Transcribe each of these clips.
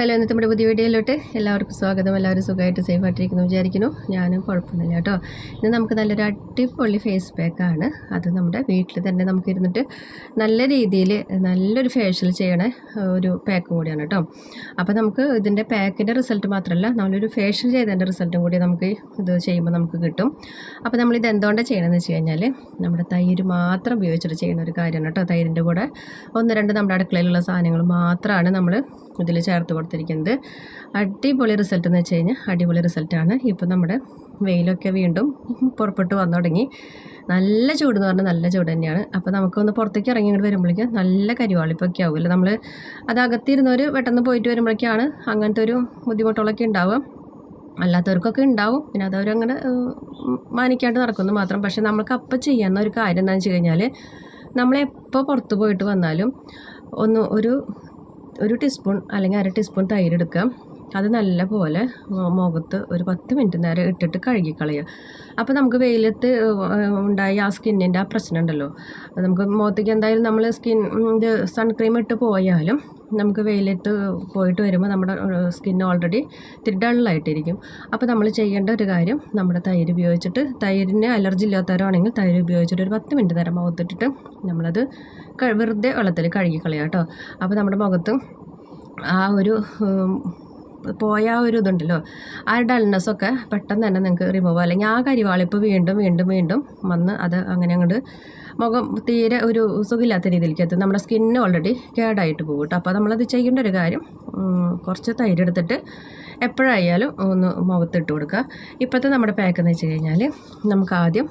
Hello ഇന്നത്തെ നമ്മുടെ പുതിയ വീഡിയോയിലോട്ട് എല്ലാവർക്കും സ്വാഗതം. എല്ലാവരും സുഖമായിട്ട് സേഫ് ആയിട്ടിരിക്കുന്നു വിചാരിക്കുന്നു. ഞാനും കുഴപ്പമൊന്നുമില്ല കേട്ടോ. ഇന്ന് നമുക്ക് നല്ലൊരു അടിപൊളി ഫേസ് പാക്കാണ് അത് നമ്മുടെ വീട്ടിൽ തന്നെ നമുക്ക് ഇരുന്നിട്ട് നല്ല രീതിയിൽ നല്ലൊരു ഫേഷ്യൽ ചെയ്യണ ഒരു പാക്ക് കൂടിയാണ് കേട്ടോ. അപ്പോൾ നമുക്ക് ഇതിന്റെ പാക്കിന്റെ റിസൾട്ട് മാത്രമല്ല നമ്മളൊരു ഫേഷ്യൽ ചെയ്തതിന്റെ റിസൾട്ടും കൂടി നമുക്ക് ഇത് ചെയ്യുമ്പോൾ നമുക്ക് കിട്ടും. അപ്പോൾ നമ്മൾ നമ്മളിത് എന്തുകൊണ്ടാണ് ചെയ്യണമെന്ന് വെച്ച് കഴിഞ്ഞാൽ നമ്മുടെ തൈര് മാത്രം ഉപയോഗിച്ചിട്ട് ചെയ്യുന്ന ഒരു കാര്യമാണ് കേട്ടോ. തൈരിന്റെ കൂടെ ഒന്ന് രണ്ട് നമ്മുടെ അടുക്കളയിലുള്ള സാധനങ്ങൾ മാത്രമാണ് നമ്മൾ ഇതിൽ ചേർത്ത് കൊടുത്തിരിക്കുന്നത്. അടിപൊളി റിസൾട്ട് എന്ന് വെച്ച് കഴിഞ്ഞാൽ അടിപൊളി റിസൾട്ടാണ് ഇപ്പോൾ നമ്മുടെ വെയിലൊക്കെ വീണ്ടും പുറപ്പെട്ട് വന്നു തുടങ്ങി. നല്ല ചൂട് എന്ന് പറഞ്ഞാൽ നല്ല ചൂട് തന്നെയാണ്. അപ്പോൾ നമുക്കൊന്ന് പുറത്തേക്ക് ഇറങ്ങി ഇങ്ങോട്ട് വരുമ്പോഴേക്കും നല്ല കരിവാളിപ്പൊക്കെ ആവുമല്ലോ. നമ്മൾ അത് അകത്തിരുന്നവർ പെട്ടെന്ന് പോയിട്ട് വരുമ്പോഴേക്കാണ് അങ്ങനത്തെ ഒരു ബുദ്ധിമുട്ടുകളൊക്കെ ഉണ്ടാവുക. അല്ലാത്തവർക്കൊക്കെ ഉണ്ടാവും. പിന്നെ അത് അവരങ്ങനെ ഏഹ്, മാനിക്കാണ്ട് നടക്കുന്നു മാത്രം. പക്ഷേ നമ്മൾക്ക് അപ്പം ചെയ്യാവുന്ന ഒരു കാര്യം എന്താണെന്ന് വെച്ച് കഴിഞ്ഞാൽ നമ്മളെപ്പോൾ പുറത്ത് പോയിട്ട് വന്നാലും ഒന്ന് ഒരു ഒരു ടീസ്പൂൺ അല്ലെങ്കിൽ അര ടീസ്പൂൺ തൈര് എടുക്കാം അത് നല്ല പോലെ മുഖത്ത് ഒരു പത്ത് മിനിറ്റ് നേരം ഇട്ടിട്ട് കഴുകി കളയുക അപ്പോൾ നമുക്ക് വെയിലത്ത് ഉണ്ടായി ആ സ്കിന്നിന്റെ ആ പ്രശ്നം ഉണ്ടല്ലോ നമുക്ക് മുഖത്തേക്ക് എന്തായാലും നമ്മൾ സ്കിൻ ഇത് സൺക്രീം ഇട്ട് പോയാലും നമുക്ക് വെയിലത്ത് പോയിട്ട് വരുമ്പോൾ നമ്മുടെ സ്കിൻ ഓൾറെഡി ഇത്തിരി ഡള്ളായിട്ടിരിക്കും അപ്പോൾ നമ്മൾ ചെയ്യേണ്ട ഒരു കാര്യം നമ്മുടെ തൈര് ഉപയോഗിച്ചിട്ട് തൈരിന് അലർജി ഇല്ലാത്തവരാണെങ്കിൽ തൈര് ഉപയോഗിച്ചിട്ട് ഒരു പത്ത് മിനിറ്റ് നേരം മുഖത്തിട്ടിട്ട് നമ്മളത് വെറുതെ വെള്ളത്തിൽ കഴുകി കളയാം കേട്ടോ അപ്പോൾ നമ്മുടെ മുഖത്ത് ആ ഒരു പോയ ആ ഒരു ഇതുണ്ടല്ലോ. ആ ഡൾനെസ്സൊക്കെ പെട്ടെന്ന് തന്നെ നിങ്ങൾക്ക് റിമൂവ് അല്ലെങ്കിൽ ആ കരിവാളിപ്പ് വീണ്ടും വീണ്ടും വീണ്ടും വന്ന് അത് അങ്ങനെ അങ്ങോട്ട് മുഖം തീരെ ഒരു സുഖമില്ലാത്ത രീതിയിലേക്ക് എത്തും നമ്മുടെ സ്കിന്ന് ഓൾറെഡി കേടായിട്ട് പോകും കേട്ടോ. അപ്പോൾ നമ്മളത് ചെയ്യേണ്ട ഒരു കാര്യം കുറച്ച് തൈര് എടുത്തിട്ട് എപ്പോഴായാലും ഒന്ന് മുഖത്തിട്ട് കൊടുക്കുക. ഇപ്പോഴത്തെ നമ്മുടെ പാക്ക് എന്ന് വെച്ച് കഴിഞ്ഞാൽ നമുക്ക് ആദ്യം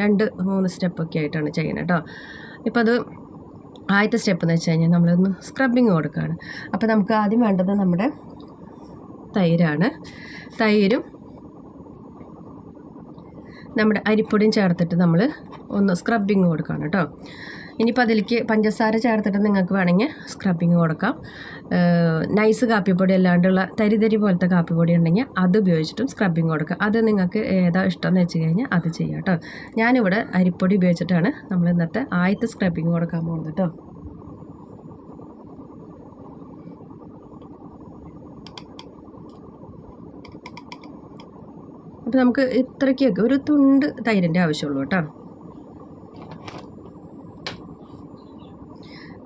രണ്ട് മൂന്ന് സ്റ്റെപ്പൊക്കെ ആയിട്ടാണ് ചെയ്യുന്നത് കേട്ടോ. ഇപ്പോൾ അത് ആദ്യത്തെ സ്റ്റെപ്പ് എന്ന് വെച്ച് കഴിഞ്ഞാൽ നമ്മളൊന്ന് സ്ക്രബിങ് കൊടുക്കുകയാണ്. അപ്പോൾ നമുക്ക് ആദ്യം വേണ്ടത് നമ്മുടെ തൈരാണ്. തൈരും നമ്മുടെ അരിപ്പൊടിയും ചേർത്തിട്ട് നമ്മൾ ഒന്ന് സ്ക്രബിങ് കൊടുക്കണം കേട്ടോ. ഇനിയിപ്പോൾ അതിലേക്ക് പഞ്ചസാര ചേർത്തിട്ട് നിങ്ങൾക്ക് വേണമെങ്കിൽ സ്ക്രബിങ് കൊടുക്കാം. നൈസ് കാപ്പിപ്പൊടി അല്ലാണ്ടുള്ള തരിതരി തരി പോലത്തെ കാപ്പിപ്പൊടി ഉണ്ടെങ്കിൽ അത് ഉപയോഗിച്ചിട്ടും സ്ക്രബിങ് കൊടുക്കുക. അത് നിങ്ങൾക്ക് ഏതാ ഇഷ്ടം എന്ന് വെച്ച് കഴിഞ്ഞാൽ അത് ചെയ്യാം കേട്ടോ. ഞാനിവിടെ അരിപ്പൊടി ഉപയോഗിച്ചിട്ടാണ് നമ്മൾ ഇന്നത്തെ ആദ്യത്തെ സ്ക്രബിങ് കൊടുക്കാൻ പോകുന്നത് കേട്ടോ. അപ്പോൾ നമുക്ക് ഇത്രയ്ക്കൊക്കെ ഒരു തുണ്ട് തൈരിന്റെ ആവശ്യമുള്ളൂ കേട്ടോ.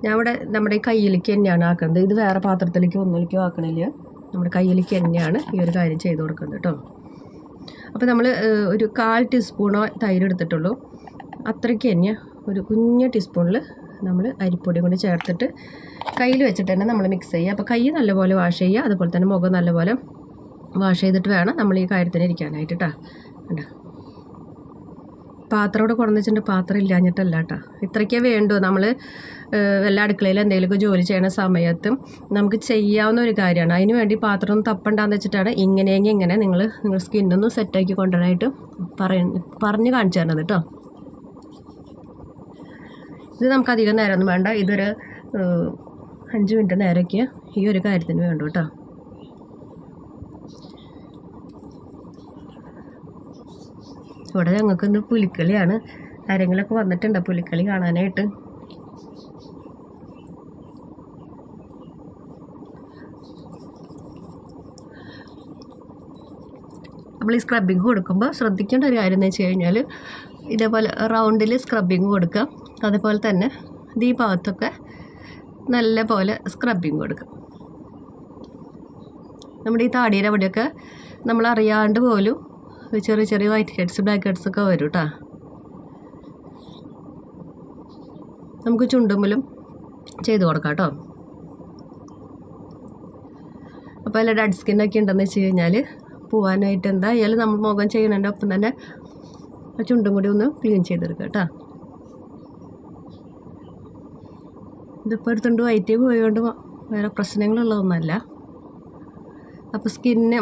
ഞാൻ ഇവിടെ നമ്മുടെ കയ്യിലേക്ക് തന്നെയാണ് ആക്കുന്നത്. ഇത് വേറെ പാത്രത്തിലേക്കോ ഒന്നിലേക്കോ ആക്കണില്ല. നമ്മുടെ കയ്യിലേക്ക് തന്നെയാണ് ഈ ഒരു കാര്യം ചെയ്ത് കൊടുക്കുന്നത് കേട്ടോ. അപ്പോൾ നമ്മൾ ഒരു കാൽ ടീസ്പൂണോ തൈര് എടുത്തിട്ടുള്ളൂ. അത്രയ്ക്ക് തന്നെ ഒരു കുഞ്ഞ ടീസ്പൂണിൽ നമ്മൾ അരിപ്പൊടി കൊണ്ട് ചേർത്തിട്ട് കയ്യിൽ വെച്ചിട്ട് തന്നെ നമ്മൾ മിക്സ് ചെയ്യുക. അപ്പോൾ കൈ നല്ലപോലെ വാഷ് ചെയ്യുക. അതുപോലെ തന്നെ മുഖം നല്ലപോലെ വാഷ് ചെയ്തിട്ട് വേണം നമ്മൾ ഈ കാര്യത്തിന് ഇരിക്കാനായിട്ട് കേട്ടോ പാത്രം ഇവിടെ കുറഞ്ഞിട്ടുണ്ട് പാത്രം ഇല്ലാഞ്ഞിട്ടല്ല കേട്ടോ ഇത്രയ്ക്കേ വേണ്ടൂ. നമ്മൾ എല്ലാ അടുക്കളയിൽ എന്തെങ്കിലുമൊക്കെ ജോലി ചെയ്യണ സമയത്തും നമുക്ക് ചെയ്യാവുന്ന ഒരു കാര്യമാണ്. അതിന് വേണ്ടി പാത്രം ഒന്നും തപ്പണ്ടാന്ന് വെച്ചിട്ടാണ് ഇങ്ങനെയെങ്കിൽ ഇങ്ങനെ നിങ്ങൾ നിങ്ങൾ സ്കിന്നൊന്ന് സെറ്റാക്കി കൊണ്ടുവരാനായിട്ട് പറയ പറഞ്ഞ് കാണിച്ചു തരണത് കേട്ടോ ഇത് നമുക്ക് അധികം നേരമൊന്നും വേണ്ട. ഇതൊരു അഞ്ച് മിനിറ്റ് നേരമൊക്കെ ഈ ഒരു കാര്യത്തിന് വേണ്ടു കേട്ടോ ഇവിടെ ഞങ്ങൾക്ക് ഇന്ന് പുലിക്കളിയാണ്. ആരെങ്കിലുമൊക്കെ വന്നിട്ടുണ്ടോ. പുലിക്കളി കാണാനായിട്ട്. നമ്മൾ ഈ സ്ക്രബിങ് കൊടുക്കുമ്പോൾ ശ്രദ്ധിക്കേണ്ട ഒരു കാര്യം എന്ന് വെച്ച് കഴിഞ്ഞാൽ ഇതേപോലെ റൗണ്ടിൽ സ്ക്രബിങ് കൊടുക്കുക. അതുപോലെ തന്നെ ഈ ഭാഗത്തൊക്കെ നല്ല പോലെ സ്ക്രബിങ് കൊടുക്കുക. നമ്മുടെ ഈ താടിയുടെ അവിടെയൊക്കെ നമ്മൾ അറിയാണ്ട് പോലും ചെറിയ ചെറിയ വൈറ്റ് ഹെഡ്സ് ബ്ലാക്ക് ഹെഡ്സ് ഒക്കെ വരും കേട്ടോ നമുക്ക് ചുണ്ടുമ്പിലും ചെയ്ത് കൊടുക്കാം കേട്ടോ അപ്പോൾ അല്ല ഡെഡ് സ്കിന്നൊക്കെ ഉണ്ടെന്ന് വെച്ച് കഴിഞ്ഞാൽ പോവാനായിട്ട് എന്താ ഇയാൾ നമ്മൾ മുഖം ചെയ്യുന്നതിന്റെ ഒപ്പം തന്നെ ആ ചുണ്ടും കൂടി ഒന്ന് ക്ലീൻ ചെയ്തെടുക്കുക കേട്ടോ ഇതിപ്പോൾ എടുത്തുകൊണ്ട് വയറ്റി പോയതുകൊണ്ട് വേറെ പ്രശ്നങ്ങളുള്ളതൊന്നുമല്ല. അപ്പോൾ സ്കിന്ന്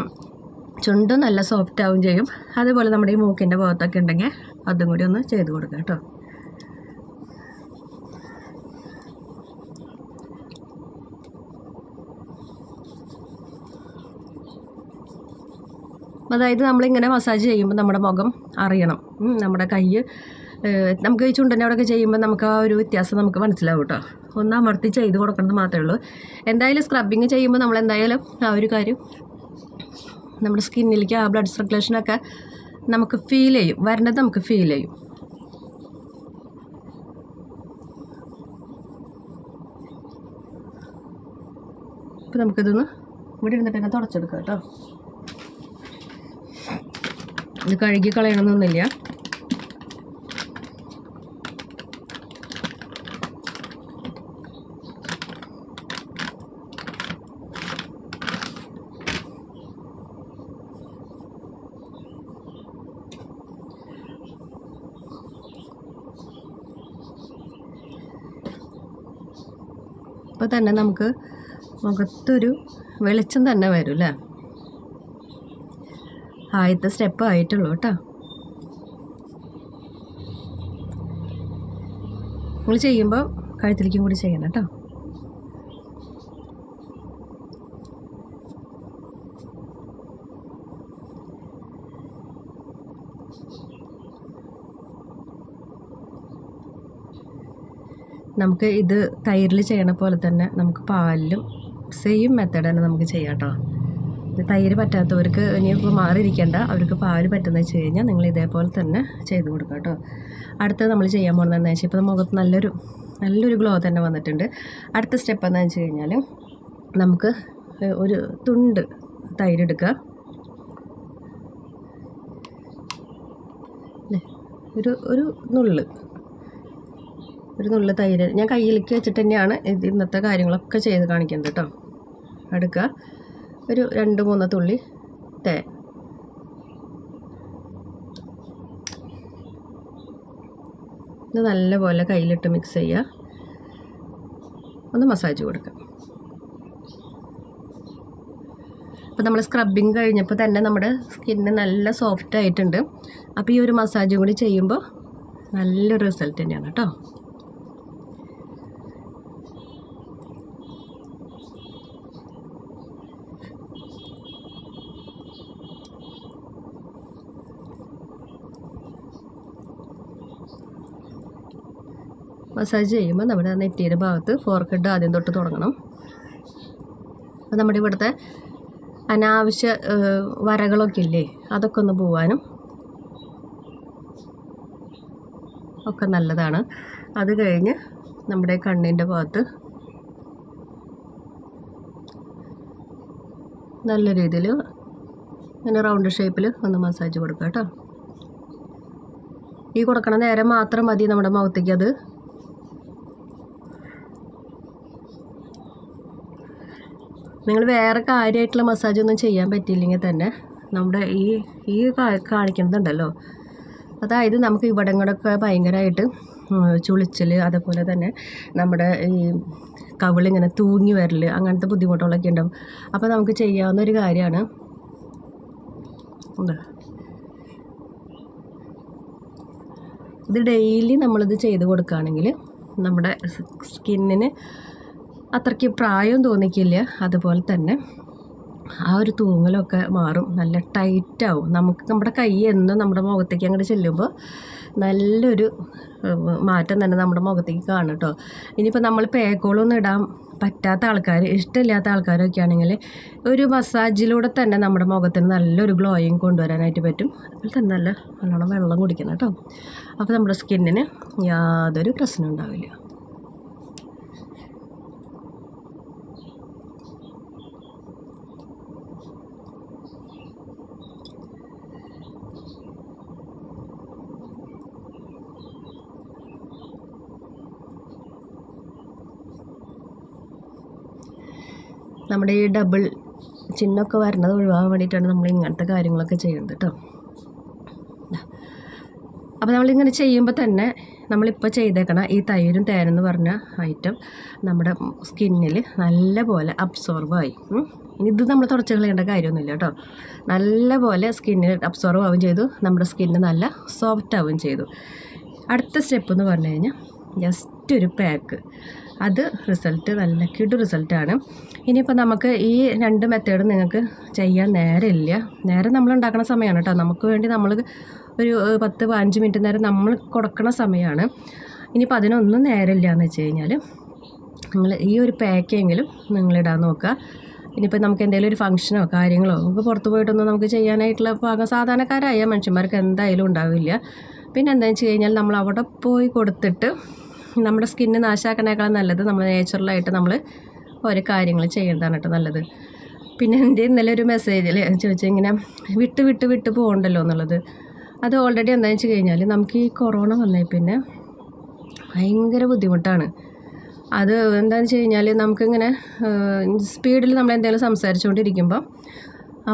ചുണ്ടും നല്ല സോഫ്റ്റ് ആവും ചെയ്യും. അതുപോലെ നമ്മുടെ ഈ മൂക്കിന്റെ ഭാഗത്തൊക്കെ ഉണ്ടെങ്കിൽ അതും കൂടി ഒന്ന് ചെയ്ത് കൊടുക്കുക കേട്ടോ. അതായത് നമ്മളിങ്ങനെ മസാജ് ചെയ്യുമ്പോൾ നമ്മുടെ മുഖം അറിയണം. നമ്മുടെ കൈ നമുക്ക് ഈ ചുണ്ടനോടൊക്കെ ചെയ്യുമ്പോൾ നമുക്ക് ആ ഒരു വ്യത്യാസം നമുക്ക് മനസ്സിലാവും കേട്ടോ. ഒന്ന് അമർത്തി ചെയ്ത് കൊടുക്കണമെന്ന് മാത്രമേ ഉള്ളൂ. എന്തായാലും സ്ക്രബിങ് ചെയ്യുമ്പോൾ നമ്മൾ എന്തായാലും ആ ഒരു കാര്യം നമ്മുടെ സ്കിന്നിലേക്ക് ആ ബ്ലഡ് സർക്കുലേഷനൊക്കെ നമുക്ക് ഫീൽ ചെയ്യും. വരണത് നമുക്ക് ഫീൽ ചെയ്യും. അപ്പോൾ നമുക്കിതൊന്ന് ഇവിടെ ഇരുന്നിട്ട് തന്നെ തുടച്ചെടുക്കാം കേട്ടോ. ഇത് കഴുകി കളയണമെന്നൊന്നുമില്ല തന്നെ നമുക്ക് മുഖത്തൊരു വെളിച്ചം തന്നെ വരും അല്ലേ ആദ്യത്തെ സ്റ്റെപ്പ് ആയിട്ടുള്ളൂ കേട്ടോ. നിങ്ങൾ ചെയ്യുമ്പോൾ കഴുത്തിലേക്കും കൂടി ചെയ്യണം കേട്ടോ. നമുക്ക് ഇത് തൈരിൽ ചെയ്യണ പോലെ തന്നെ നമുക്ക് പാലിലും സെയിം മെത്തേഡ് തന്നെ നമുക്ക് ചെയ്യാം കേട്ടോ തൈര് പറ്റാത്തവർക്ക് ഇനിയിപ്പോൾ മാറിയിരിക്കേണ്ട അവർക്ക് പാൽ പറ്റുന്ന വെച്ച് കഴിഞ്ഞാൽ നിങ്ങൾ ഇതേപോലെ തന്നെ ചെയ്ത് കൊടുക്കുക കേട്ടോ അടുത്തത് നമ്മൾ ചെയ്യാൻ പോകുന്നത് എന്താ വെച്ചാൽ ഇപ്പോൾ മുഖത്ത് നല്ലൊരു നല്ലൊരു ഗ്ലോ തന്നെ വന്നിട്ടുണ്ട്. അടുത്ത സ്റ്റെപ്പ് എന്താണെന്ന് വെച്ച് കഴിഞ്ഞാൽ നമുക്ക് ഒരു തുണ്ട് തൈര് എടുക്കുക. ഒരു ഒരു നുള്ള്. ഒരു നുള്ളു തൈര്. ഞാൻ കയ്യിലേക്ക് വെച്ചിട്ട് തന്നെയാണ് ഇന്നത്തെ കാര്യങ്ങളൊക്കെ ചെയ്ത് കാണിക്കുന്നത് കേട്ടോ എടുക്കുക ഒരു രണ്ട് മൂന്ന് തുള്ളി തേ. ഇത് നല്ലപോലെ കയ്യിലിട്ട് മിക്സ് ചെയ്യുക ഒന്ന് മസാജ് കൊടുക്കുക അപ്പോൾ നമ്മൾ സ്ക്രബിങ് കഴിഞ്ഞപ്പോൾ തന്നെ നമ്മുടെ സ്കിന്ന് നല്ല സോഫ്റ്റ് ആയിട്ടുണ്ട്. അപ്പോൾ ഈ ഒരു മസാജും കൂടി ചെയ്യുമ്പോൾ നല്ലൊരു റിസൾട്ട് തന്നെയാണ് കേട്ടോ മസാജ് ചെയ്യുമ്പോൾ നമ്മുടെ നെറ്റിയുടെ ഭാഗത്ത് ഫോർഹെഡ് ആദ്യം തൊട്ട് തുടങ്ങണം. അപ്പോൾ നമ്മുടെ ഇവിടുത്തെ അനാവശ്യ വരകളൊക്കെ ഇല്ലേ? അതൊക്കെ ഒന്ന് പോവാനും ഒക്കെ നല്ലതാണ്. അത് കഴിഞ്ഞ് നമ്മുടെ കണ്ണിന്റെ ഭാഗത്ത് നല്ല രീതിയിൽ ഇങ്ങനെ റൗണ്ട് ഷേപ്പിൽ ഒന്ന് മസാജ് കൊടുക്കുക കേട്ടോ. ഈ കൊടുക്കണ നേരം മാത്രം മതി നമ്മുടെ മൗത്തേക്ക് അത് നിങ്ങൾ വേറെ കാര്യമായിട്ടുള്ള മസാജ് ഒന്നും ചെയ്യാൻ പറ്റിയില്ലെങ്കിൽ തന്നെ നമ്മുടെ ഈ ഈ കാണിക്കുന്നതുണ്ടല്ലോ. അതായത് നമുക്ക് ഇവിടങ്ങളൊക്കെ ഭയങ്കരമായിട്ട് ചുളിച്ചൽ അതേപോലെ തന്നെ നമ്മുടെ ഈ കവിളിങ്ങനെ തൂങ്ങി വരൽ അങ്ങനത്തെ ബുദ്ധിമുട്ടുകളൊക്കെ ഉണ്ടാവും. അപ്പോൾ നമുക്ക് ചെയ്യാവുന്ന ഒരു കാര്യമാണ്. ഇത് ഡെയിലി നമ്മളിത് ചെയ്ത് കൊടുക്കുകയാണെങ്കിൽ നമ്മുടെ സ്കിന്നിന് അത്രയ്ക്ക് പ്രായം തോന്നിക്കില്ല. അതുപോലെ തന്നെ ആ ഒരു തൂങ്ങലൊക്കെ മാറും. നല്ല ടൈറ്റാവും. നമുക്ക് നമ്മുടെ കൈ എന്നും നമ്മുടെ മുഖത്തേക്ക് അങ്ങോട്ട് ചെല്ലുമ്പോൾ നല്ലൊരു മാറ്റം തന്നെ നമ്മുടെ മുഖത്തേക്ക് കാണും കേട്ടോ. ഇനിയിപ്പോൾ നമ്മൾ പേക്കോളൊന്നും ഇടാൻ പറ്റാത്ത ആൾക്കാർ ഇഷ്ടമില്ലാത്ത ആൾക്കാരൊക്കെ ആണെങ്കിൽ ഒരു മസാജിലൂടെ തന്നെ നമ്മുടെ മുഖത്തിന് നല്ലൊരു ഗ്ലോയിങ് കൊണ്ടുവരാനായിട്ട് പറ്റും. അതുപോലെ തന്നെ നല്ല നല്ലോണം വെള്ളം കുടിക്കണം കേട്ടോ. അപ്പോൾ നമ്മുടെ സ്കിന്നിന് യാതൊരു പ്രശ്നം ഉണ്ടാവില്ല. നമ്മുടെ ഈ ഡബിൾ ചിഹ്നമൊക്കെ വരുന്നത് ഒഴിവാകാൻ വേണ്ടിയിട്ടാണ് നമ്മൾ ഇങ്ങനത്തെ കാര്യങ്ങളൊക്കെ ചെയ്യുന്നത് കേട്ടോ അപ്പോൾ നമ്മളിങ്ങനെ ചെയ്യുമ്പോൾ തന്നെ നമ്മളിപ്പോൾ ചെയ്തേക്കണ ഈ തൈരും തേനെന്ന് പറഞ്ഞ ഐറ്റം നമ്മുടെ സ്കിന്നിൽ നല്ലപോലെ അബ്സോർബായി ഇനി ഇത് നമ്മൾ തുടച്ച് കളയേണ്ട കാര്യമൊന്നുമില്ല കേട്ടോ നല്ലപോലെ സ്കിന്നിൽ അബ്സോർബ് ആവുകയും ചെയ്തു. നമ്മുടെ സ്കിന്ന് നല്ല സോഫ്റ്റ് ആവുകയും ചെയ്തു. അടുത്ത സ്റ്റെപ്പ് എന്ന് പറഞ്ഞു കഴിഞ്ഞാൽ ജസ്റ്റ് ഒരു പാക്ക് അത് റിസൾട്ട് നല്ല കിടു റിസൾട്ടാണ് ഇനിയിപ്പോൾ നമുക്ക് ഈ രണ്ട് മെത്തേഡ് നിങ്ങൾക്ക് ചെയ്യാൻ നേരമില്ല. നേരം നമ്മൾ ഉണ്ടാക്കുന്ന സമയമാണ് കേട്ടോ നമുക്ക് വേണ്ടി നമ്മൾ ഒരു പത്ത് പതിനഞ്ച് മിനിറ്റ് നേരം നമ്മൾ കൊടുക്കുന്ന സമയമാണ്. ഇനിയിപ്പോൾ അതിനൊന്നും നേരമില്ല എന്ന് വെച്ച് കഴിഞ്ഞാൽ നിങ്ങൾ ഈ ഒരു പാക്കെങ്കിലും നിങ്ങളിടാൻ നോക്കുക. ഇനിയിപ്പോൾ നമുക്ക് എന്തെങ്കിലും ഒരു ഫംഗ്ഷനോ കാര്യങ്ങളോ നമുക്ക് പുറത്ത് പോയിട്ടൊന്നും നമുക്ക് ചെയ്യാനായിട്ടുള്ള പാകം സാധാരണക്കാരായ മനുഷ്യന്മാർക്ക് എന്തായാലും ഉണ്ടാവില്ല. പിന്നെ എന്താണെന്ന് വെച്ച് കഴിഞ്ഞാൽ നമ്മൾ അവിടെ പോയി കൊടുത്തിട്ട് നമ്മുടെ സ്കിന്ന് നാശാക്കണേക്കാളും നല്ലത് നമ്മൾ നാച്ചുറലായിട്ട് നമ്മൾ ഓരോ കാര്യങ്ങൾ ചെയ്യുന്നതാണ് കേട്ടോ നല്ലത്. പിന്നെ എന്റെ ഇന്നലെ ഒരു മെസ്സേജിൽ ചോദിച്ചാൽ ഇങ്ങനെ വിട്ട് വിട്ട് വിട്ട് പോകണ്ടല്ലോ എന്നുള്ളത്. അത് ഓൾറെഡി എന്താണെന്ന് വെച്ച് കഴിഞ്ഞാൽ നമുക്ക് ഈ കൊറോണ വന്നേ പിന്നെ ഭയങ്കര ബുദ്ധിമുട്ടാണ്. അത് എന്താണെന്ന് വെച്ച് കഴിഞ്ഞാൽ നമുക്കിങ്ങനെ സ്പീഡിൽ നമ്മൾ എന്തെങ്കിലും സംസാരിച്ചുകൊണ്ടിരിക്കുമ്പോൾ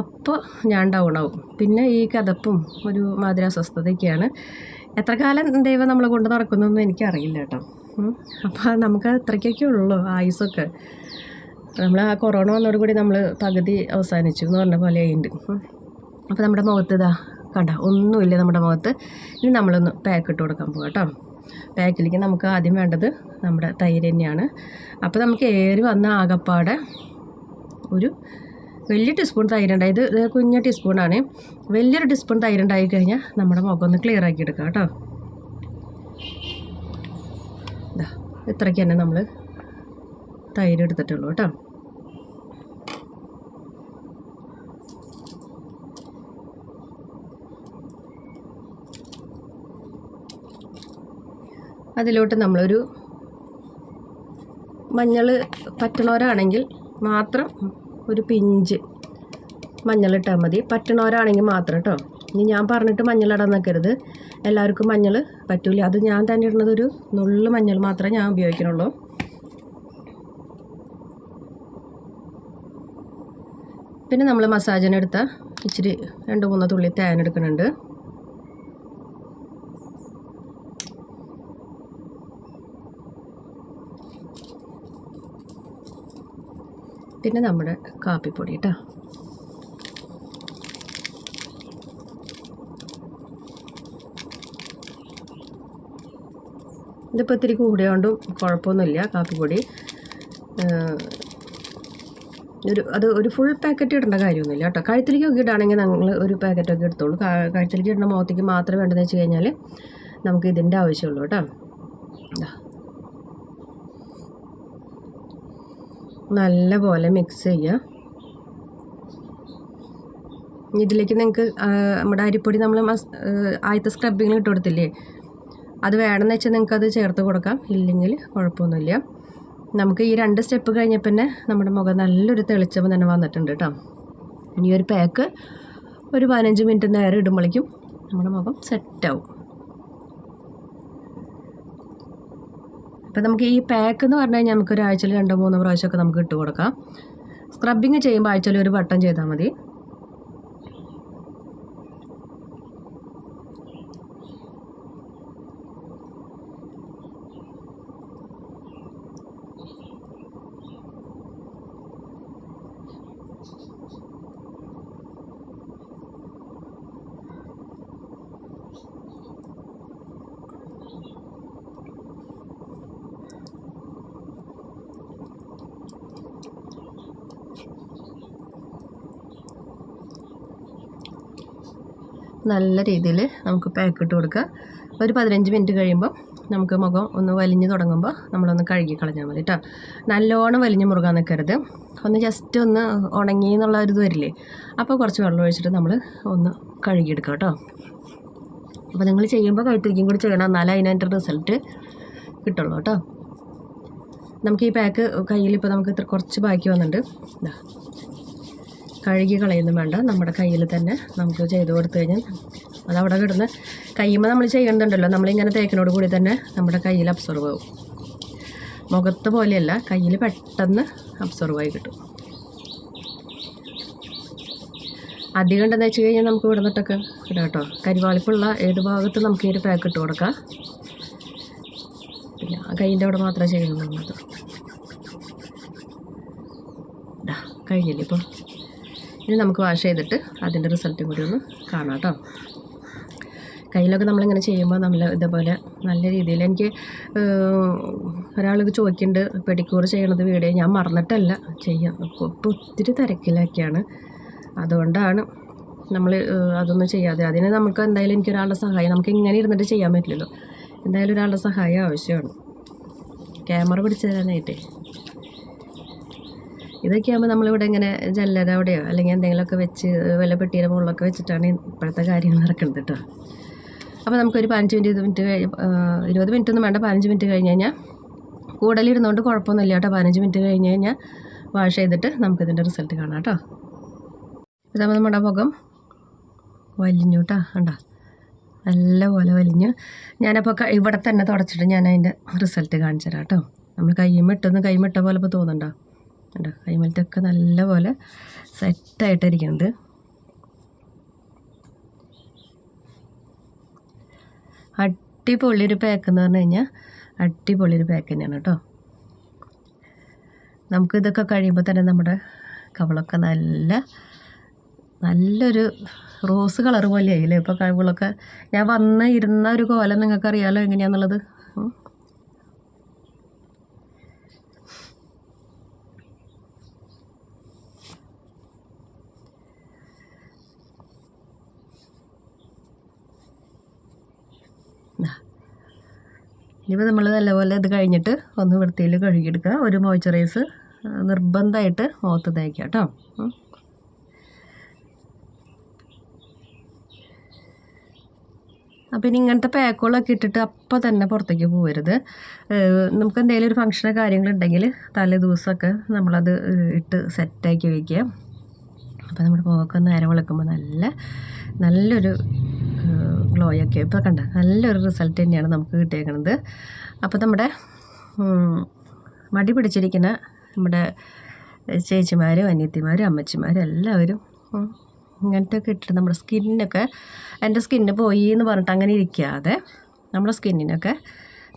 അപ്പോൾ ഞാൻ ഡൗൺ ആവും. പിന്നെ ഈ കഥപ്പും ഒരു മാതിരി അസ്വസ്ഥതയൊക്കെയാണ്. എത്ര കാലം ദൈവം നമ്മളെ കൊണ്ട് നടക്കുന്നൊന്നും എനിക്കറിയില്ല കേട്ടോ. അപ്പോൾ നമുക്ക് അത്രയ്ക്കൊക്കെ ഉള്ളൂ ആയുസൊക്കെ. നമ്മൾ ആ കൊറോണ വന്നതോടുകൂടി നമ്മൾ പകുതി അവസാനിച്ചു എന്ന് പറഞ്ഞ പോലെ ആയിട്ടുണ്ട് അപ്പോൾ നമ്മുടെ മുഖത്ത് ഇതാ കണ്ട ഒന്നുമില്ല നമ്മുടെ മുഖത്ത്. ഇനി നമ്മളൊന്ന് പാക്ക് ഇട്ട് കൊടുക്കാൻ പോകാം കേട്ടോ. പാക്കിലേക്ക് നമുക്ക് ആദ്യം വേണ്ടത് നമ്മുടെ തൈര് തന്നെയാണ്. അപ്പോൾ നമുക്ക് ഏറി വന്ന ആകപ്പാടെ ഒരു വലിയ ടീസ്പൂൺ തൈരുണ്ടായി ഇത് കുഞ്ഞ ടീസ്പൂണാണ് വലിയൊരു ടീസ്പൂൺ തൈരുണ്ടായി കഴിഞ്ഞാൽ നമ്മുടെ മുഖം ഒന്ന് ക്ലിയർ ആക്കി എടുക്കാം കേട്ടോ. ഇതാ ഇത്രയ്ക്ക് തന്നെ നമ്മൾ തൈര് എടുത്തിട്ടുള്ളൂ കേട്ടോ. അതിലോട്ട് നമ്മളൊരു മഞ്ഞൾ പറ്റണവരാണെങ്കിൽ മാത്രം ഒരു പിഞ്ച് മഞ്ഞളിട്ടാൽ മതി. പറ്റണവരാണെങ്കിൽ മാത്രം കേട്ടോ ഇനി ഞാൻ പറഞ്ഞിട്ട് മഞ്ഞളിടാൻ നിൽക്കരുത് എല്ലാവർക്കും മഞ്ഞൾ പറ്റൂല. അത് ഞാൻ തന്നെ ഇടുന്നത് ഒരു നുള്ളു മഞ്ഞൾ മാത്രമേ ഞാൻ ഉപയോഗിക്കണുള്ളൂ പിന്നെ നമ്മൾ മസാജിനെടുത്ത ഇച്ചിരി രണ്ട് മൂന്ന് തുള്ളി തേൻ എടുക്കുന്നുണ്ട്. പിന്നെ നമ്മുടെ കാപ്പിപ്പൊടി കേട്ടോ ഇതിപ്പോൾ ഇത്തിരി കൂടിയോണ്ടും കുഴപ്പമൊന്നുമില്ല കാപ്പിപ്പൊടി. ഒരു അത് ഒരു ഫുൾ പാക്കറ്റ് ഇടേണ്ട കാര്യമൊന്നുമില്ല കേട്ടോ കഴുത്തിലേക്കൊക്കെ ഇടുകയാണെങ്കിൽ ഞങ്ങൾ ഒരു പാക്കറ്റൊക്കെ എടുത്തോളൂ. കഴുത്തിലേക്ക് ഇടുന്ന മുഖത്തേക്ക് മാത്രം വേണ്ടതെന്ന് വെച്ച് കഴിഞ്ഞാൽ നമുക്ക് ഇതിന്റെ ആവശ്യമുള്ളൂ കേട്ടോ നല്ല പോലെ മിക്സ് ചെയ്യുക. ഇതിലേക്ക് നിങ്ങൾക്ക് നമ്മുടെ അരിപ്പൊടി നമ്മൾ ആദ്യത്തെ സ്ക്രബിങ്ങിൽ ഇട്ട് കൊടുത്തില്ലേ? അത് വേണമെന്ന് വെച്ചാൽ നിങ്ങൾക്ക് അത് ചേർത്ത് കൊടുക്കാം. ഇല്ലെങ്കിൽ കുഴപ്പമൊന്നുമില്ല. നമുക്ക് ഈ രണ്ട് സ്റ്റെപ്പ് കഴിഞ്ഞപ്പോൾ തന്നെ നമ്മുടെ മുഖം നല്ലൊരു തെളിച്ചം തന്നെ വന്നിട്ടുണ്ട് കേട്ടോ. ഇനി ഒരു പാക്ക് ഒരു പതിനഞ്ച് മിനിറ്റ് നേരം ഇടുമ്പോഴേക്കും നമ്മുടെ മുഖം സെറ്റാവും അപ്പോൾ നമുക്ക് ഈ പാക്ക് എന്ന് പറഞ്ഞു കഴിഞ്ഞാൽ നമുക്ക് ഒരാഴ്ചയിൽ രണ്ടോ മൂന്നോ പ്രാവശ്യമൊക്കെ നമുക്ക് ഇട്ട് കൊടുക്കാം. സ്ക്രബിങ് ചെയ്യുമ്പോൾ ആഴ്ചയിൽ ഒരു വട്ടം ചെയ്താൽ മതി. നല്ല രീതിയിൽ നമുക്ക് പാക്ക് ഇട്ട് കൊടുക്കുക. ഒരു പതിനഞ്ച് മിനിറ്റ് കഴിയുമ്പോൾ നമുക്ക് മുഖം ഒന്ന് വലിഞ്ഞ് തുടങ്ങുമ്പോൾ നമ്മളൊന്ന് കഴുകി കളഞ്ഞാൽ മതി കേട്ടോ നല്ലോണം വലിഞ്ഞ് മുറുകാൻ നിൽക്കരുത് ഒന്ന് ജസ്റ്റ് ഒന്ന് ഉണങ്ങി എന്നുള്ള ഒരു ഇത് വരില്ലേ? അപ്പോൾ കുറച്ച് വെള്ളം ഒഴിച്ചിട്ട് നമ്മൾ ഒന്ന് കഴുകിയെടുക്കുക കേട്ടോ അപ്പോൾ നിങ്ങൾ ചെയ്യുമ്പോൾ കഴുത്തിരിക്കും കൂടി ചെയ്യണം. എന്നാലേ അതിനതിന്റെ റിസൾട്ട് കിട്ടുള്ളൂ കേട്ടോ നമുക്ക് ഈ പാക്ക് കയ്യിൽ ഇപ്പോൾ നമുക്ക് ഇത്ര കുറച്ച് ബാക്കി വന്നിട്ടുണ്ട്. കഴുകി കളയൊന്നും വേണ്ട. നമ്മുടെ കയ്യിൽ തന്നെ നമുക്ക് ചെയ്ത് കൊടുത്തു കഴിഞ്ഞാൽ അതവിടെ കിടന്ന് കയ്യുമ്പോൾ നമ്മൾ ചെയ്യേണ്ടതുണ്ടല്ലോ നമ്മളിങ്ങനെ തേക്കിനോട് കൂടി തന്നെ നമ്മുടെ കയ്യിൽ അബ്സോർവ് ആവും. മുഖത്ത് പോലെയല്ല കയ്യിൽ പെട്ടെന്ന് അബ്സോർവ് ആയി കിട്ടും. അധികം ഉണ്ടെന്ന് വെച്ച് കഴിഞ്ഞാൽ നമുക്ക് ഇവിടെ നിന്നിട്ടൊക്കെ ഇടാം കേട്ടോ. കരിവാളിപ്പുള്ള ഏത് ഭാഗത്ത് നമുക്ക് ഈ പാക്ക് ഇട്ട് കൊടുക്കാം. പിന്നെ ആ കയ്യിന്റെ അവിടെ മാത്രമേ ചെയ്യുന്നുള്ളൂ കഴിഞ്ഞില്ലേ ഇപ്പോൾ ഇനി നമുക്ക് വാഷ് ചെയ്തിട്ട് അതിന്റെ റിസൾട്ടും കൂടി ഒന്ന് കാണാം കേട്ടോ കയ്യിലൊക്കെ നമ്മളിങ്ങനെ ചെയ്യുമ്പോൾ നമ്മൾ ഇതേപോലെ നല്ല രീതിയിൽ എനിക്ക് ഒരാൾ ചോദിക്കുന്നുണ്ട് പെഡിക്യൂർ ചെയ്യണത് വീഡിയോ ഞാൻ മറന്നിട്ടല്ല ചെയ്യാം. ഇപ്പോൾ ഒത്തിരി തിരക്കിലൊക്കെയാണ്. അതുകൊണ്ടാണ് നമ്മൾ അതൊന്നും ചെയ്യാതെ. അതിന് നമുക്ക് എന്തായാലും എനിക്ക് ഒരാളുടെ സഹായം നമുക്ക് ഇങ്ങനെ ഇരുന്നിട്ട് ചെയ്യാൻ പറ്റില്ലല്ലോ. എന്തായാലും ഒരാളുടെ സഹായം ആവശ്യമാണ്. ക്യാമറ പിടിച്ചു തരാനായിട്ടേ. ഇതൊക്കെ ആകുമ്പോൾ നമ്മളിവിടെ ഇങ്ങനെ ജല്ലര അവിടെയോ അല്ലെങ്കിൽ എന്തെങ്കിലുമൊക്കെ വെച്ച് വല്ല പെട്ടിയുടെ മുകളിലൊക്കെ വെച്ചിട്ടാണ് ഇപ്പോഴത്തെ കാര്യങ്ങൾ നടക്കുന്നത് കേട്ടോ. അപ്പോൾ നമുക്കൊരു പതിനഞ്ച് മിനിറ്റ് ഇരുപത് മിനിറ്റ് കഴി ഇരുപത് മിനിറ്റ് ഒന്നും വേണ്ട. പതിനഞ്ച് മിനിറ്റ് കഴിഞ്ഞ് കഴിഞ്ഞാൽ കൂടുതലിരുന്നുകൊണ്ട് കുഴപ്പമൊന്നുമില്ല കേട്ടോ. പതിനഞ്ച് മിനിറ്റ് കഴിഞ്ഞ് കഴിഞ്ഞാൽ വാഷ് ചെയ്തിട്ട് നമുക്കിതിന്റെ റിസൾട്ട് കാണാം കേട്ടോ. ഇതാകുമ്പോൾ നമ്മുടെ മുഖം. വലിഞ്ഞു കേട്ടോ. കണ്ടോ? നല്ലപോലെ വലിഞ്ഞു. ഞാനപ്പോൾ ഇവിടെ തന്നെ തുടച്ചിട്ട് ഞാൻ അതിന്റെ റിസൾട്ട് കാണിച്ചു തരാം കേട്ടോ. നമ്മൾ കൈമിട്ടൊന്ന് കൈമിട്ട പോലെ ഇപ്പോൾ തോന്നുന്നുണ്ടോ? കണ്ടോ? കൈമലത്തൊക്കെ നല്ലപോലെ സെറ്റായിട്ടിരിക്കുന്നുണ്ട് അടിപൊളി ഒരു പാക്ക് എന്ന് പറഞ്ഞു കഴിഞ്ഞാൽ അടിപൊളി ഒരു പാക്ക് തന്നെയാണ് കേട്ടോ. നമുക്ക് ഇതൊക്കെ കഴിയുമ്പോൾ തന്നെ നമ്മുടെ കവളൊക്കെ നല്ല നല്ലൊരു റോസ് കളർ പോലെ ആയില്ലേ ഇപ്പോൾ കവളൊക്കെ ഞാൻ വന്ന് ഇരുന്ന ഒരു കോലം നിങ്ങൾക്ക് അറിയാലോ എങ്ങനെയാണെന്നുള്ളത് ഇനിയിപ്പോൾ നമ്മൾ നല്ലപോലെ ഇത് കഴിഞ്ഞിട്ട് ഒന്ന് വൃത്തിയിൽ കഴുകിയെടുക്കുക. ഒരു മോയ്സ്ചറൈസ് നിർബന്ധമായിട്ട് മുഖത്ത് തേക്കുക കേട്ടോ. അപ്പം ഇനി ഇങ്ങനത്തെ പാക്കുകളൊക്കെ ഇട്ടിട്ട് അപ്പം തന്നെ പുറത്തേക്ക് പോകരുത് നമുക്ക് എന്തെങ്കിലും ഒരു ഫംഗ്ഷനോ കാര്യങ്ങളുണ്ടെങ്കിൽ തലേ ദിവസമൊക്കെ നമ്മളത് ഇട്ട് സെറ്റാക്കി വയ്ക്കുക അപ്പോൾ നമ്മുടെ മുഖമൊക്കെ നേരം വിളക്കുമ്പോൾ നല്ല നല്ലൊരു ഗ്ലോയൊക്കെ ഇപ്പോൾ കണ്ട? നല്ലൊരു റിസൾട്ട് തന്നെയാണ് നമുക്ക് കിട്ടിയേക്കുന്നത് അപ്പോൾ നമ്മുടെ മടി പിടിച്ചിരിക്കുന്ന നമ്മുടെ ചേച്ചിമാരും അനിയത്തിമാരും അമ്മച്ചിമാരും എല്ലാവരും ഇങ്ങനത്തെ ഒക്കെ ഇട്ടിട്ട് നമ്മുടെ സ്കിന്നൊക്കെ എന്റെ സ്കിന്ന് പോയി എന്ന് പറഞ്ഞിട്ട് അങ്ങനെ ഇരിക്കാതെ നമ്മുടെ സ്കിന്നിനൊക്കെ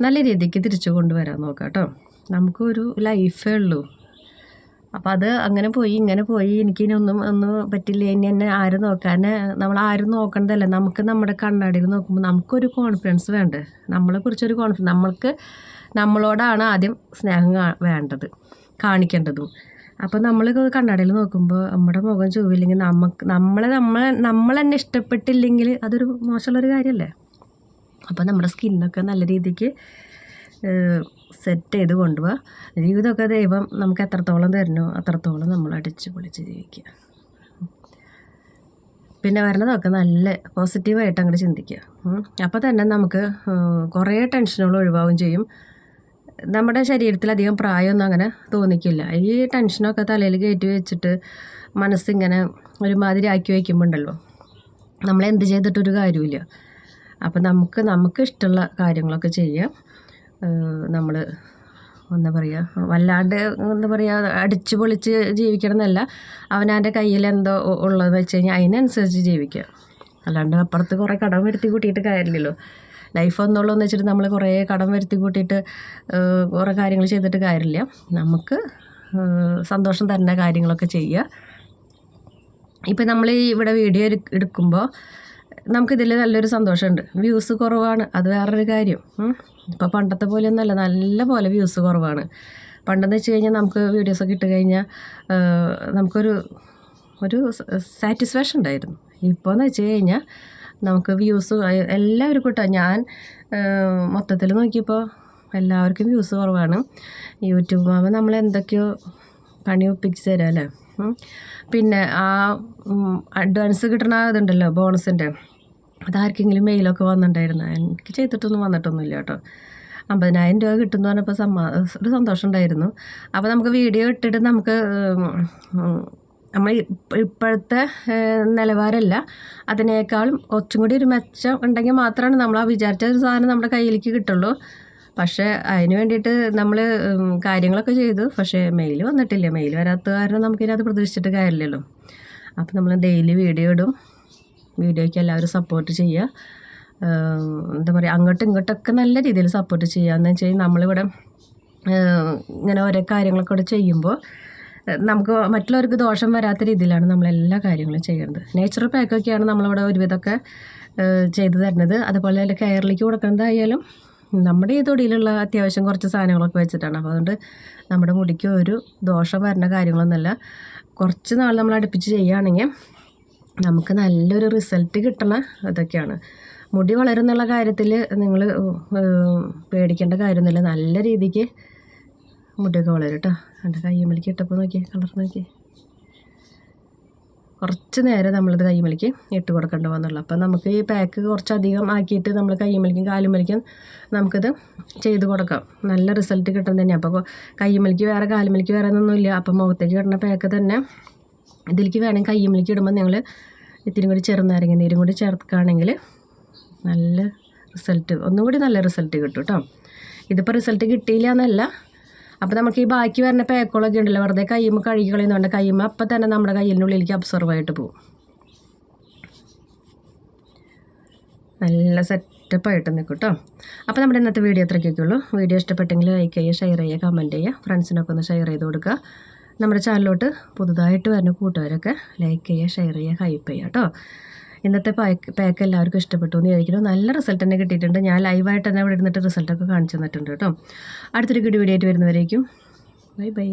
നല്ല രീതിക്ക് തിരിച്ചു കൊണ്ടുവരാൻ നോക്കാം കേട്ടോ നമുക്കൊരു ലൈഫേ ഉള്ളൂ. അപ്പം അത് അങ്ങനെ പോയി ഇങ്ങനെ പോയി. എനിക്കിനി ഒന്നും ഒന്നും പറ്റില്ല. ഇനി എന്നെ ആരും നോക്കാൻ നമ്മൾ ആരും നോക്കേണ്ടതല്ല? നമുക്ക് നമ്മുടെ കണ്ണാടിയിൽ നോക്കുമ്പോൾ നമുക്കൊരു കോൺഫിഡൻസ് വേണ്ടേ? നമ്മളെ കുറിച്ചൊരു കോൺഫിഡൻസ് നമ്മൾക്ക് നമ്മളോടാണ് ആദ്യം സ്നേഹം വേണ്ടത് കാണിക്കേണ്ടതും. അപ്പോൾ നമ്മൾ കണ്ണാടിയിൽ നോക്കുമ്പോൾ നമ്മുടെ മുഖം ചൊവ്വില്ലെങ്കിൽ നമുക്ക് നമ്മളെ നമ്മളെ നമ്മൾ തന്നെ ഇഷ്ടപ്പെട്ടില്ലെങ്കിൽ അതൊരു മോശമുള്ളൊരു കാര്യമല്ലേ അപ്പോൾ നമ്മുടെ സ്കിന്നൊക്കെ നല്ല രീതിക്ക് സെറ്റ് ചെയ്ത് കൊണ്ടുപോവുക ജീവിതമൊക്കെ ദൈവം നമുക്ക് എത്രത്തോളം തരണോ അത്രത്തോളം നമ്മൾ അടിച്ച് പൊളിച്ച് ജീവിക്കുക. പിന്നെ വരണതൊക്കെ നല്ല പോസിറ്റീവായിട്ട് അങ്ങോട്ട് ചിന്തിക്കുക. അപ്പോൾ തന്നെ നമുക്ക് കുറേ ടെൻഷനുകൾ ഒഴിവാകും ചെയ്യും. നമ്മുടെ ശരീരത്തിൽ അധികം പ്രായമൊന്നും അങ്ങനെ തോന്നിക്കില്ല. ഈ ടെൻഷനൊക്കെ തലയിൽ കയറ്റി വെച്ചിട്ട് മനസ്സിങ്ങനെ ഒരുമാതിരി ആക്കി വയ്ക്കുമ്പോൾ ഉണ്ടല്ലോ നമ്മൾ എന്ത് ചെയ്തിട്ടൊരു കാര്യമില്ല അപ്പം നമുക്ക് നമുക്ക് ഇഷ്ടമുള്ള കാര്യങ്ങളൊക്കെ ചെയ്യാം. നമ്മൾ എന്താ പറയുക വല്ലാണ്ട് എന്താ പറയുക അടിച്ച് പൊളിച്ച് ജീവിക്കണം എന്നല്ല അവനവന്റെ കയ്യിൽ എന്തോ ഉള്ളതെന്ന് വെച്ച് കഴിഞ്ഞാൽ അതിനനുസരിച്ച് ജീവിക്കുക അല്ലാണ്ട് അപ്പുറത്ത് കുറേ കടം വരുത്തി കൂട്ടിയിട്ട് കാര്യമില്ലല്ലോ. ലൈഫ് ഒന്നുള്ളൂ എന്ന് വെച്ചിട്ട് നമ്മൾ കുറേ കടം വരുത്തി കൂട്ടിയിട്ട് കുറേ കാര്യങ്ങൾ ചെയ്തിട്ട് കാര്യമില്ല. നമുക്ക് സന്തോഷം തരുന്ന കാര്യങ്ങളൊക്കെ ചെയ്യുക ഇപ്പം നമ്മൾ ഇവിടെ വീഡിയോ എടുക്കുമ്പോൾ നമുക്കിതിൽ നല്ലൊരു സന്തോഷമുണ്ട്. വ്യൂസ് കുറവാണ്. അത് വേറൊരു കാര്യം. ഇപ്പോൾ പണ്ടത്തെ പോലെയൊന്നുമല്ല. നല്ല പോലെ വ്യൂസ് കുറവാണ്. പണ്ടെന്ന് വെച്ച് കഴിഞ്ഞാൽ നമുക്ക് വീഡിയോസൊക്കെ ഇട്ട് കഴിഞ്ഞാൽ നമുക്കൊരു ഒരു സാറ്റിസ്ഫാക്ഷൻ ഉണ്ടായിരുന്നു. ഇപ്പോൾ എന്ന് വെച്ച് കഴിഞ്ഞാൽ നമുക്ക് വ്യൂസ് എല്ലാവരും കിട്ടുക ഞാൻ മൊത്തത്തിൽ നോക്കിയപ്പോൾ എല്ലാവർക്കും വ്യൂസ് കുറവാണ്. യൂട്യൂബ് ആകുമ്പോൾ നമ്മൾ എന്തൊക്കെയോ പണി ഒപ്പിച്ച് തരാം അല്ലേ? പിന്നെ ആ അഡ്വാൻസ് കിട്ടണ ഇതുണ്ടല്ലോ ബോണസിന്റെ അതാർക്കെങ്കിലും മെയിലൊക്കെ വന്നിട്ടുണ്ടായിരുന്നു. എനിക്ക് ചെയ്തിട്ടൊന്നും വന്നിട്ടൊന്നുമില്ല കേട്ടോ. അമ്പതിനായിരം രൂപ കിട്ടുമെന്ന് പറഞ്ഞപ്പോൾ സമ്മാ ഒരു സന്തോഷം ഉണ്ടായിരുന്നു. അപ്പോൾ നമുക്ക് വീഡിയോ ഇട്ടിട്ട് നമുക്ക് നമ്മൾ ഇപ്പോഴത്തെ നിലവാരമല്ല അതിനേക്കാളും കുറച്ചും കൂടി ഒരു മെച്ചം ഉണ്ടെങ്കിൽ മാത്രമാണ് നമ്മൾ ആ വിചാരിച്ച ഒരു സാധനം നമ്മുടെ കയ്യിലേക്ക് കിട്ടുള്ളൂ. പക്ഷേ അതിന് വേണ്ടിയിട്ട് നമ്മൾ കാര്യങ്ങളൊക്കെ ചെയ്തു. പക്ഷേ മെയിൽ വന്നിട്ടില്ല. മെയിൽ വരാത്ത കാരണം നമുക്കിതിനകത്ത് പ്രതീക്ഷിച്ചിട്ട് കാര്യമില്ലല്ലോ. അപ്പോൾ നമ്മൾ ഡെയിലി വീഡിയോ ഇടും. വീഡിയോയ്ക്ക് എല്ലാവരും സപ്പോർട്ട് ചെയ്യുക. എന്താ പറയുക അങ്ങോട്ടും ഇങ്ങോട്ടൊക്കെ നല്ല രീതിയിൽ സപ്പോർട്ട് ചെയ്യുക. എന്ന് വെച്ച് കഴിഞ്ഞാൽ നമ്മളിവിടെ ഇങ്ങനെ ഓരോ കാര്യങ്ങളൊക്കെ ഇവിടെ ചെയ്യുമ്പോൾ നമുക്ക് മറ്റുള്ളവർക്ക് ദോഷം വരാത്ത രീതിയിലാണ് നമ്മൾ എല്ലാ കാര്യങ്ങളും ചെയ്യുന്നത് നേച്ചുറൽ പാക്കൊക്കെയാണ് നമ്മളിവിടെ ഒരുവിധമൊക്കെ ചെയ്തു തരുന്നത്. അതുപോലെ തന്നെ കെയറിലേക്ക് കൊടുക്കുന്നതായാലും നമ്മുടെ ഈ തൊടിയിലുള്ള അത്യാവശ്യം കുറച്ച് സാധനങ്ങളൊക്കെ വെച്ചിട്ടാണ്. അപ്പോൾ അതുകൊണ്ട് നമ്മുടെ മുടിക്ക് ഒരു ദോഷം വരുന്ന കാര്യങ്ങളൊന്നുമല്ല. കുറച്ച് നാൾ നമ്മൾ അടുപ്പിച്ച് ചെയ്യുകയാണെങ്കിൽ നമുക്ക് നല്ലൊരു റിസൾട്ട് കിട്ടണ ഇതൊക്കെയാണ്. മുടി വളരുന്നുള്ള കാര്യത്തിൽ നിങ്ങൾ പേടിക്കേണ്ട കാര്യമൊന്നുമില്ല. നല്ല രീതിക്ക് മുടിയൊക്കെ വളരും കേട്ടോ എന്റെ കയ്യുമ്മലേക്ക് ഇട്ടപ്പോൾ നോക്കിയേ കളർ നോക്കിയേ. കുറച്ച് നേരം നമ്മളിത് കയ്യുമ്മലേക്ക് ഇട്ട് കൊടുക്കേണ്ടി വന്നുള്ളൂ. അപ്പം നമുക്ക് ഈ പാക്ക് കുറച്ചധികം ആക്കിയിട്ട് നമ്മൾ കയ്യുമ്മലിക്കും കാലുമ്മലിക്കും നമുക്കിത് ചെയ്ത് കൊടുക്കാം. നല്ല റിസൾട്ട് കിട്ടും തന്നെ അപ്പോൾ കയ്യുമ്മലിക്ക് വേറെ കാലുമ്മലിക്ക് വേറെ ഒന്നുമില്ല അപ്പം മുഖത്തേക്ക് കിട്ടുന്ന പാക്ക് തന്നെ ഇതിലേക്ക് വേണമെങ്കിൽ കയ്യുമ്മലിക്ക് ഇടുമ്പോൾ നിങ്ങൾ ഇത്തിരി കൂടി ചെറുനാരങ്ങ നീരും കൂടി ചേർക്കുകയാണെങ്കിൽ നല്ല റിസൾട്ട് ഒന്നും കൂടി നല്ല റിസൾട്ട് കിട്ടും കേട്ടോ ഇതിപ്പോൾ റിസൾട്ട് കിട്ടിയില്ല എന്നല്ല അപ്പോൾ നമുക്ക് ഈ ബാക്കി വരുന്ന പേക്കോളൊക്കെ ഉണ്ടല്ലോ വെറുതെ കയ്യുമ്പോൾ കഴുകി കളയുന്നുണ്ട് കയ്യുമ്പോൾ അപ്പം തന്നെ നമ്മുടെ കയ്യിനുള്ളിലേക്ക് അബ്സർവ് ആയിട്ട് പോകും നല്ല സെറ്റപ്പായിട്ട് നിൽക്കും കേട്ടോ അപ്പോൾ നമ്മുടെ ഇന്നത്തെ വീഡിയോ അത്രയ്ക്കൊക്കെ ഉള്ളൂ. വീഡിയോ ഇഷ്ടപ്പെട്ടെങ്കിൽ ലൈക്ക് ചെയ്യുക ഷെയർ ചെയ്യുക കമന്റ് ചെയ്യുക. ഫ്രണ്ട്സിനൊക്കെ ഒന്ന് ഷെയർ ചെയ്ത് കൊടുക്കുക. നമ്മുടെ ചാനലിലോട്ട് പുതുതായിട്ട് വരുന്ന കൂട്ടുകാരൊക്കെ ലൈക്ക് ചെയ്യുക ഷെയർ ചെയ്യുക ഹൈപ്പ് ചെയ്യുക കേട്ടോ ഇന്നത്തെ പാക്ക് പാക്ക് എല്ലാവർക്കും ഇഷ്ടപ്പെട്ടു എന്ന് വിചാരിക്കുന്നു. നല്ല റിസൾട്ട് തന്നെ കിട്ടിയിട്ടുണ്ട്. ഞാൻ ലൈവായിട്ട് തന്നെ അവിടെ ഇരുന്നിട്ട് റിസൾട്ടൊക്കെ കാണിച്ചു തന്നിട്ടുണ്ട് കേട്ടോ അടുത്തൊരു ഗുഡ് വീഡിയോ ആയിട്ട് വരുന്നവരേക്കും. Bye bye